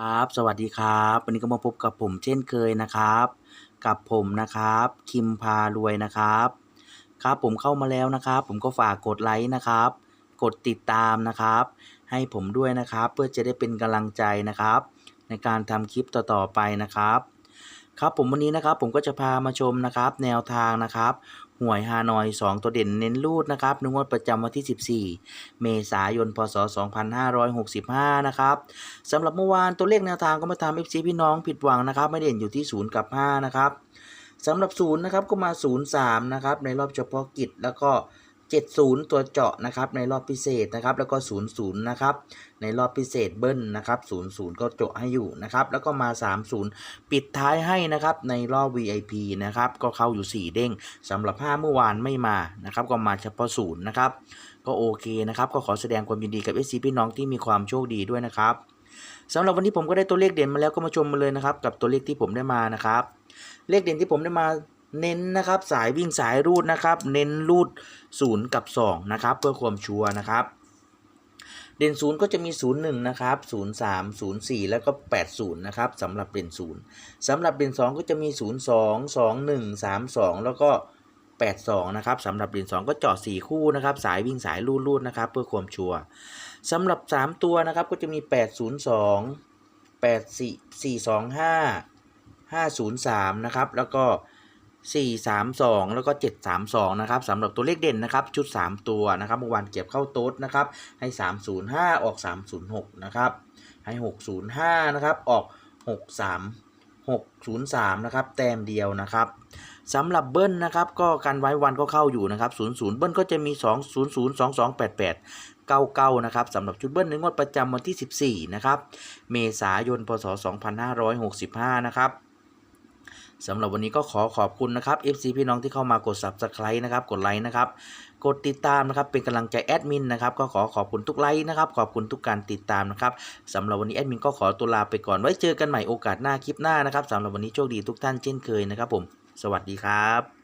ครับสวัสดีครับ วันนี้ก็มาพบกับผมเช่นเคยนะครับ กับผมนะครับคิมพารวยนะครับ ครับผมเข้ามาแล้วนะครับ ผมก็ฝากกดไลค์นะครับ กดติดตามนะครับ ให้ผมด้วยนะครับ เพื่อจะได้เป็นกำลังใจนะครับ ในการทำคลิปต่อๆไปนะครับ ครับผมวันนี้นะครับผมก็จะพามาชมนะครับแนวทางนะครับหวยฮานอย 2 ตัวเด่นเน้นรูดนะครับในงวดประจำวันที่ 14 เมษายน พศ 2565 นะครับสำหรับเมื่อวานตัวเลขแนวทางก็มาทำ FC พี่น้องผิดหวังนะครับ ไม่เด่นอยู่ที่ 0 กับ 5 นะครับสำหรับ 0 นะครับก็มา 0 3 นะครับในรอบเฉพาะกิจแล้วก็ 70 ตัวเจาะนะครับในรอบพิเศษนะครับแล้วก็ 00 นะครับในรอบพิเศษเบิ้ลนะครับ 00 ก็เจาะให้อยู่นะครับแล้วก็มา 30 ปิดท้ายให้นะครับในรอบ VIP นะครับก็เข้าอยู่ 4 เด้งสำหรับ 5 เมื่อวานไม่มานะครับก็มาเฉพาะ0นะครับก็โอเคนะครับก็ขอแสดงความยินดีกับ SC พี่น้องที่มีความโชคดีด้วยนะครับสำหรับวันนี้ผมก็ได้ตัวเลขเด่นมาแล้วก็มาชมมาเลยนะครับกับตัวเลขที่ผมได้มานะครับเลขเด่นที่ผมได้มา เน้นนะครับสายวิ่งสายรูดนะครับ เน้นรูด 0 กับ 2 นะครับ เพื่อความชัวร์นะครับ เด่น 0 ก็จะมี 0 1 นะครับ 0 3 0 4 แล้วก็ 8 0 นะครับสำหรับเด่น 0 สำหรับเด่น 2 ก็จะมี 0 2 2 1 3 2 แล้วก็ 8 2 นะครับสำหรับเด่น 2 ก็เจาะ4คู่นะครับ สายวิ่งสายรูดรูดนะครับ เพื่อความชัวร์สำหรับ 3 ตัวนะครับก็จะมี 8 0 2 8 4 4 2 5 503 นะครับ แล้วก็ 432 แล้วก็ 732 นะครับสำหรับตัวเลขเด่นนะครับ ชุด 3 ตัวนะครับเมื่อวานเก็บเข้าโต๊ดนะครับ ให้ 305 ออก 306 นะครับ ให้ 605 นะครับ ออก 63 603 นะครับ แต้มเดียวนะครับสำหรับเบิ้ลนะครับ ก็การไว้วันก็เข้าอยู่นะครับ 00 เบิ้ลก็จะมี 2 00 22 88 99 นะครับสำหรับชุดเบิ้ลในงวดประจำวันที่ 14 นะครับ เมษายน พศ 2565 นะครับ สำหรับวันนี้ก็ขอขอบคุณนะครับ FC พี่น้องที่เข้ามากด Subscribe นะครับ กดไลค์นะครับ กดติดตามนะครับ เป็นกำลังใจแอดมินนะครับ ก็ขอขอบคุณทุกไลค์นะครับ ขอบคุณทุกการติดตามนะครับสำหรับวันนี้แอดมินก็ขอตัวลาไปก่อน ไว้เจอกันใหม่โอกาสหน้าคลิปหน้านะครับสำหรับวันนี้โชคดีทุกท่านเช่นเคยนะครับผม สวัสดีครับ